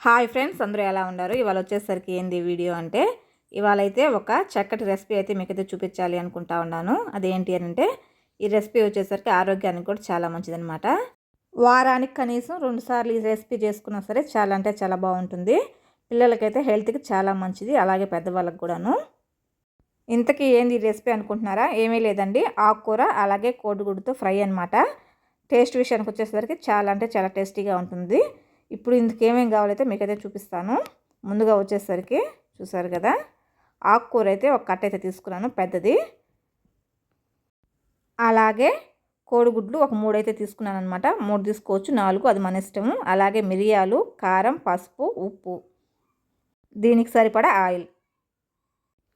Hi friends అందరూ ఎలా ఉన్నారు? ఇవాళ వచ్చేసరికి ఏంది వీడియో అంటే ఇవాళ అయితే ఒక చక్కటి రెసిపీ అయితే మీకైతే చూపించాలి అనుకుంటా ఉన్నాను. అదేంటి అని అంటే ఈ రెసిపీ వచ్చేసరికి ఆరోగ్యానికి కూడా చాలా మంచిదనమాట వారానికి కనీసం రెండుసార్లు ఈ రెసిపీ చేసుకున్నా సరే చాలా అంటే చాలా బాగుంటుంది. పిల్లలకైతే హెల్త్కి చాలా మంచిది అలాగే పెద్దవాళ్ళకి కూడాను. ఇంతకీ ఏంది ఈ రెసిపీ అనుకుంటున్నారా? ఏమీ లేదండి. ఆకుకూర అలాగే కోడిగుడ్డుతో ఫ్రై అనమాట టేస్ట్ విషయానికి వచ్చేసరికి చాలా అంటే చాలా టేస్టీగా ఉంటుంది. ఇప్పుడు ఇందుకు ఏమేమి కావాలైతే మీకైతే చూపిస్తాను. ముందుగా వచ్చేసరికి చూసారు కదా ఆకుకూర అయితే ఒక కట్ట అయితే తీసుకున్నాను పెద్దది. అలాగే కోడిగుడ్లు ఒక మూడు అయితే తీసుకున్నాను అనమాట మూడు తీసుకోవచ్చు నాలుగు అది మన ఇష్టము. అలాగే మిరియాలు కారం పసుపు ఉప్పు. దీనికి సరిపడా ఆయిల్.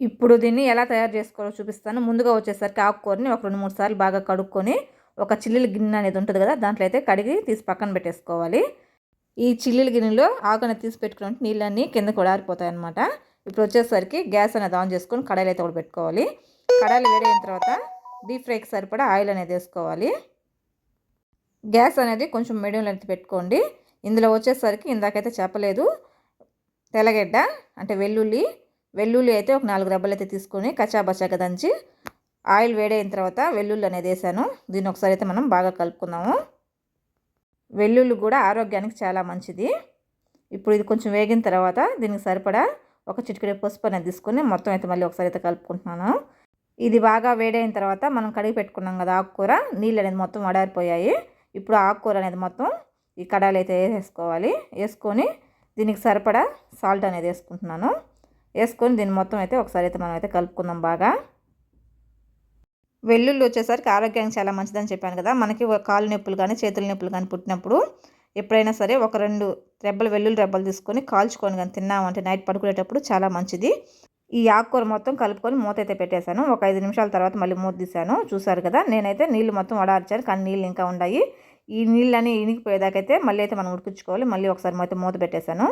ఇప్పుడు దీన్ని ఎలా తయారు చేసుకోవాలో చూపిస్తాను. ముందుగా వచ్చేసరికి ఆకుకూరని ఒక రెండు మూడు సార్లు బాగా కడుక్కొని ఒక చిల్లిల గిన్నె అనేది ఉంటుంది కదా దాంట్లో అయితే కడిగి తీసి పక్కన పెట్టేసుకోవాలి. ఈ చిల్లుల గిన్నెలో ఆకు తీసి పెట్టుకున్నట్టు నీళ్ళన్నీ కిందకు కొడారిపోతాయి అనమాట ఇప్పుడు వచ్చేసరికి గ్యాస్ అనేది ఆన్ చేసుకొని కడాయిలు అయితే కూడా పెట్టుకోవాలి కడాయిలు వేడైన తర్వాత డీప్ ఫ్రైకి సరిపడా ఆయిల్ అనేది వేసుకోవాలి. గ్యాస్ అనేది కొంచెం మీడియంలో అయితే పెట్టుకోండి. ఇందులో వచ్చేసరికి ఇందాకైతే చెప్పలేదు తెల్లగడ్డ అంటే వెల్లుల్లి వెల్లుల్లి అయితే ఒక నాలుగు రబ్బలు అయితే తీసుకొని కచ్చాబచ్చాగా దంచి ఆయిల్ వేడైన తర్వాత వెల్లుల్లి అనేది వేసాను. దీన్ని ఒకసారి అయితే మనం బాగా కలుపుకుందాము. వెల్లుల్లి కూడా ఆరోగ్యానికి చాలా మంచిది. ఇప్పుడు ఇది కొంచెం వేగిన తర్వాత దీనికి సరిపడా ఒక చిటికెడు పసుపు అనేది తీసుకొని మొత్తం అయితే మళ్ళీ ఒకసారి అయితే కలుపుకుంటున్నాను. ఇది బాగా వేడైన తర్వాత మనం కడిగి పెట్టుకున్నాం కదా ఆకుకూర నీళ్ళు అనేది మొత్తం వడారిపోయాయి. ఇప్పుడు ఆకుకూర అనేది మొత్తం ఈ కడాయిలు అయితే వేసేసుకోవాలి. వేసుకొని దీనికి సరిపడా సాల్ట్ అనేది వేసుకుంటున్నాను. వేసుకొని దీన్ని మొత్తం అయితే ఒకసారి అయితే మనం అయితే కలుపుకుందాం బాగా. వెల్లుల్లి వచ్చేసరికి ఆరోగ్యానికి చాలా మంచిదని చెప్పాను కదా. మనకి కాలు నొప్పులు కానీ చేతుల నొప్పులు కానీ పుట్టినప్పుడు ఎప్పుడైనా సరే ఒక రెండు రెబ్బలు వెల్లుల్లి రెబ్బలు తీసుకొని కాల్చుకొని కానీ తిన్నామంటే నైట్ పడుకునేటప్పుడు చాలా మంచిది. ఈ ఆకుకూర మొత్తం కలుపుకొని మూత అయితే పెట్టేశాను. ఒక ఐదు నిమిషాల తర్వాత మళ్ళీ మూత తీశాను. చూసారు కదా నేనైతే నీళ్ళు మొత్తం వడార్చాను కానీ నీళ్ళు ఇంకా ఉన్నాయి ఈ నీళ్ళని ఇనికిపోయేదాకైతే మళ్ళీ అయితే మనం ఉడికించుకోవాలి. మళ్ళీ ఒకసారి మొత్తం మూత పెట్టేశాను.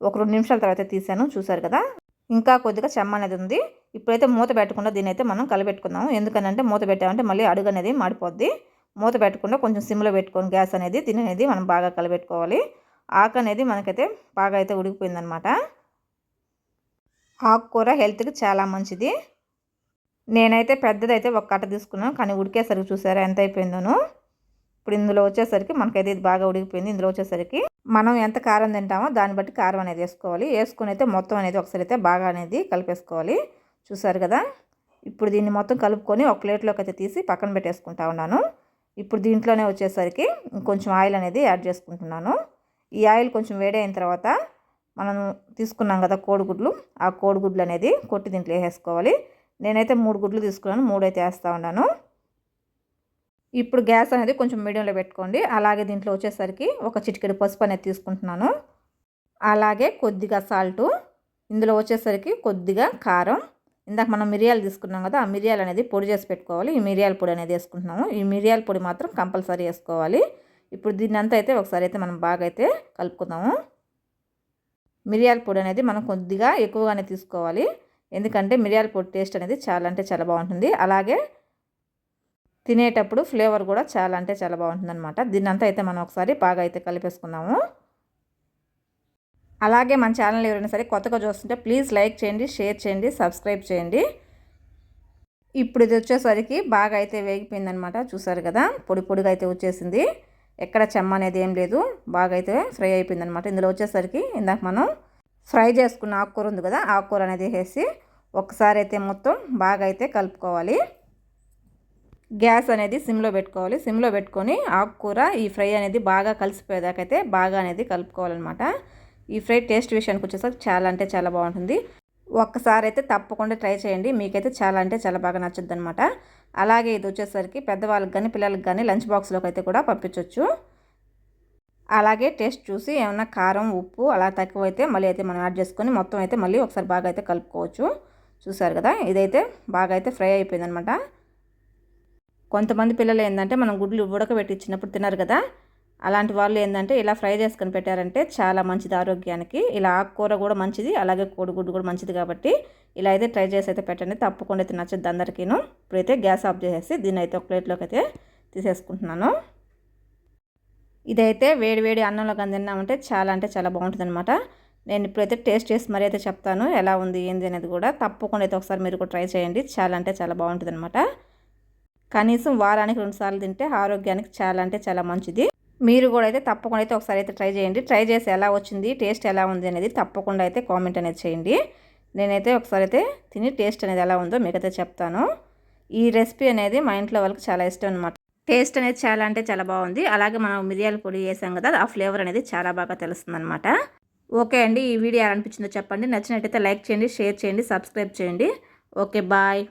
ఒక రెండు నిమిషాల తర్వాత తీశాను. చూసారు కదా? ఇంకా కొద్దిగా చెమ్మ అనేది ఉంది. ఇప్పుడైతే మూత పెట్టకుండా దీని అయితే మనం కలబెట్టుకుందాము ఎందుకనంటే మూత పెట్టామంటే మళ్ళీ అడుగు అనేది మాడిపోద్ది. మూత పెట్టకుండా కొంచెం సిమ్లో పెట్టుకొని గ్యాస్ అనేది దీని అనేది మనం బాగా కలబెట్టుకోవాలి ఆకు అనేది మనకైతే బాగా అయితే ఉడికిపోయిందనమాట. ఆకుకూర హెల్త్కి చాలా మంచిది. నేనైతే పెద్దదైతే ఒక కట్ట తీసుకున్నాను. కానీ ఉడికేసరికి చూసారా ఎంత అయిపోయిందోను. ఇప్పుడు ఇందులో వచ్చేసరికి మనకైతే ఇది బాగా ఉడికిపోయింది. ఇందులో వచ్చేసరికి మనం ఎంత కారం తింటామో దాన్ని బట్టి కారం అనేది వేసుకోవాలి. వేసుకుని అయితే మొత్తం అనేది ఒకసారి అయితే బాగా అనేది కలిపేసుకోవాలి. చూసారు కదా? ఇప్పుడు దీన్ని మొత్తం కలుపుకొని ఒక ప్లేట్లోకి అయితే తీసి పక్కన పెట్టేసుకుంటా ఉన్నాను. ఇప్పుడు దీంట్లోనే వచ్చేసరికి కొంచెం ఆయిల్ అనేది యాడ్ చేసుకుంటున్నాను. ఈ ఆయిల్ కొంచెం వేడి అయిన తర్వాత మనం తీసుకున్నాం కదా కోడిగుడ్లు ఆ కోడిగుడ్లు అనేది కొట్టి దీంట్లో వేసేసుకోవాలి. నేనైతే మూడు గుడ్లు తీసుకున్నాను. మూడు అయితే వేస్తూ ఉన్నాను. ఇప్పుడు గ్యాస్ అనేది కొంచెం మీడియంలో పెట్టుకోండి. అలాగే దీంట్లో వచ్చేసరికి ఒక చిటికెడు పసుపు అనేది తీసుకుంటున్నాను. అలాగే కొద్దిగా సాల్టు. ఇందులో వచ్చేసరికి కొద్దిగా కారం. ఇందాక మనం మిరియాలు తీసుకున్నాం కదా ఆ మిరియాలు అనేది పొడి చేసి పెట్టుకోవాలి. ఈ మిరియాల పొడి అనేది వేసుకుంటున్నాము. ఈ మిరియాల పొడి మాత్రం కంపల్సరీ వేసుకోవాలి. ఇప్పుడు దీన్ని అంతా అయితే ఒకసారి అయితే మనం బాగా అయితే కలుపుకుందాము. మిరియాల పొడి అనేది మనం కొద్దిగా ఎక్కువగానే తీసుకోవాలి. ఎందుకంటే మిరియాల పొడి టేస్ట్ అనేది చాలా అంటే చాలా బాగుంటుంది. అలాగే తినేటప్పుడు ఫ్లేవర్ కూడా చాలా అంటే చాలా బాగుంటుంది అనమాట అయితే మనం ఒకసారి బాగా అయితే కలిపేసుకుందాము. అలాగే మన ఛానల్ ఎవరైనా సరే కొత్తగా చూస్తుంటే ప్లీజ్ లైక్ చేయండి షేర్ చేయండి సబ్స్క్రైబ్ చేయండి. ఇప్పుడు ఇది వచ్చేసరికి బాగా అయితే వేగిపోయిందనమాట చూసారు కదా పొడి పొడిగా అయితే వచ్చేసింది. ఎక్కడ చెమ్మ అనేది ఏం లేదు. బాగా అయితే ఫ్రై అయిపోయిందనమాట ఇందులో వచ్చేసరికి ఇందాక మనం ఫ్రై చేసుకున్న ఆకుకూర ఉంది కదా ఆకుకూర అనేది వేసి ఒకసారి అయితే మొత్తం బాగా అయితే కలుపుకోవాలి. గ్యాస్ అనేది సిమ్లో పెట్టుకోవాలి. సిమ్లో పెట్టుకొని ఆకుకూర ఈ ఫ్రై అనేది బాగా కలిసిపోయేదాకైతే బాగా అనేది కలుపుకోవాలన్నమాట. ఈ ఫ్రై టేస్ట్ విషయానికి వచ్చేసరికి చాలా అంటే చాలా బాగుంటుంది. ఒక్కసారి అయితే తప్పకుండా ట్రై చేయండి. మీకైతే చాలా అంటే చాలా బాగా నచ్చుద్ది అనమాట అలాగే ఇది వచ్చేసరికి పెద్దవాళ్ళకి కానీ పిల్లలకి కానీ లంచ్ బాక్స్లోకి అయితే కూడా పంపించవచ్చు అలాగే టేస్ట్ చూసి ఏమన్నా కారం ఉప్పు అలా తక్కువ అయితే మళ్ళీ అయితే మనం యాడ్ చేసుకొని మొత్తం అయితే మళ్ళీ ఒకసారి బాగా అయితే కలుపుకోవచ్చు. చూసారు కదా? ఇదైతే బాగా అయితే ఫ్రై అయిపోయిందనమాట కొంతమంది పిల్లలు ఏంటంటే మనం గుడ్లు ఉడకబెట్టి ఇచ్చినప్పుడు తిన్నారు కదా? అలాంటి వాళ్ళు ఏంటంటే ఇలా ఫ్రై చేసుకొని పెట్టారంటే చాలా మంచిది ఆరోగ్యానికి. ఇలా ఆకుకూర కూడా మంచిది అలాగే కోడిగుడ్డు కూడా మంచిది కాబట్టి ఇలా అయితే ట్రై చేసి అయితే పెట్టండి. తప్పకుండా అయితే నచ్చద్దు అందరికీను. ఇప్పుడైతే గ్యాస్ ఆఫ్ చేసేసి దీన్ని అయితే ఒక ప్లేట్లోకి అయితే తీసేసుకుంటున్నాను. ఇదైతే వేడి వేడి అన్నంలో కానీ తిన్నామంటే చాలా అంటే చాలా బాగుంటుంది అనమాట నేను ఇప్పుడైతే టేస్ట్ చేసి మరీ అయితే చెప్తాను ఎలా ఉంది ఏంది అనేది కూడా తప్పకుండా అయితే ఒకసారి మీరు కూడా ట్రై చేయండి. చాలా అంటే చాలా బాగుంటుంది అనమాట కనీసం వారానికి రెండుసార్లు తింటే ఆరోగ్యానికి చాలా అంటే చాలా మంచిది. మీరు కూడా అయితే తప్పకుండా అయితే ఒకసారి అయితే ట్రై చేయండి. ట్రై చేసి ఎలా వచ్చింది టేస్ట్ ఎలా ఉంది అనేది తప్పకుండా అయితే కామెంట్ అనేది చేయండి. నేనైతే ఒకసారి అయితే తిని టేస్ట్ అనేది ఎలా ఉందో మీకైతే చెప్తాను. ఈ రెసిపీ అనేది మా ఇంట్లో వాళ్ళకి చాలా ఇష్టం అనమాట టేస్ట్ అనేది చాలా అంటే చాలా బాగుంది. అలాగే మనం మిరియాల పొడి వేసాం కదా ఆ ఫ్లేవర్ అనేది చాలా బాగా తెలుస్తుంది అనమాట ఓకే అండి ఈ వీడియో ఎలా అనిపించిందో చెప్పండి. నచ్చినట్టయితే లైక్ చేయండి షేర్ చేయండి సబ్స్క్రైబ్ చేయండి. Okay bye.